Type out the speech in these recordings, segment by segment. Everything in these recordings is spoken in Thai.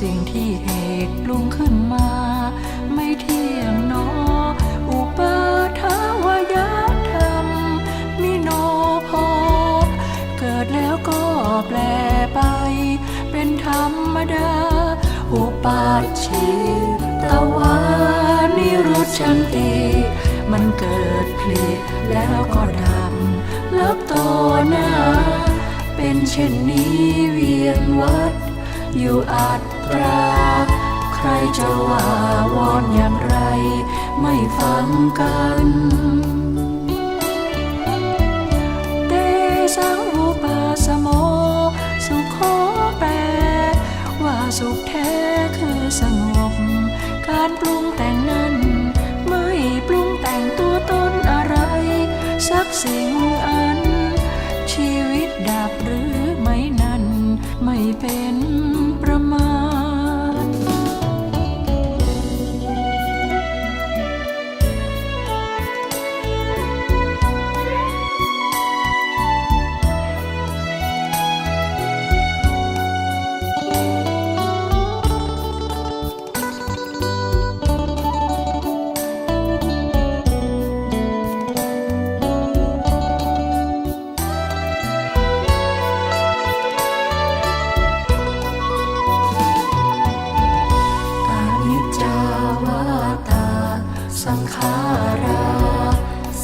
สิ่งที่เอกปรุงขึ้นมา ไม่เที่ยงนออุปาทวายธรรม มิโนพอ เกิดแล้วก็แปลไป เป็นธรรมดา อุปาชิตวานิรุชันติ มันเกิดผลิแล้วก็ดับลับต่อหน้า เป็นเช่นนี้เวียนวัด อยู่อัตตรา ใครจะว่าวอนอย่างไร ไม่ฟังกันเตสังอุปาสโม สุขอแปลว่าสุขแท้คือสงบ การปรุงแต่งนั้น ไม่ปรุงแต่งตัวตนอะไร สักสิ่ง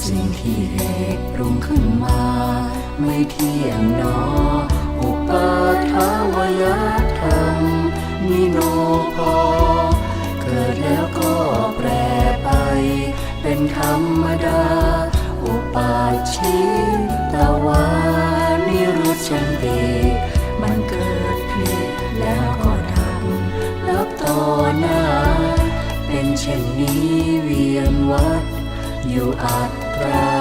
สิ่งที่เอกปรุงขึ้นมา ไม่เที่ยงหนอ อุปาทาวายธรรมนิโนพอ เกิดแล้วก็แปรไป เป็นธรรมดา อุปาชิตวานิรุชันติมันเกิดผลิแล้วก็ดับลับต่อหน้า เป็นเช่นนี้เวียนวัดอยู่อัตต รา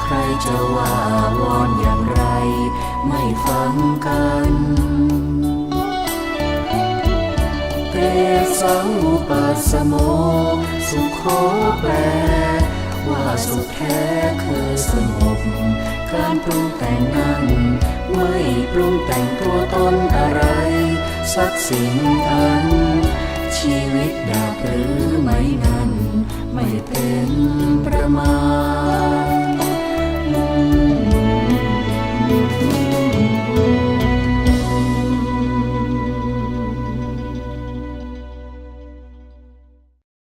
ใครจะว่าวอนอย่างไร ไม่ฟังกันเตสังอุปัสสโม สุขโขแปล ว่าสุขแท้คือสงบ การปรุงแต่งนั้นไม่ปรุงแต่งตัวตนอะไร สักสิ่งอัน ชีวิตดับหรือไม่นั้น ไม่เป็นประมา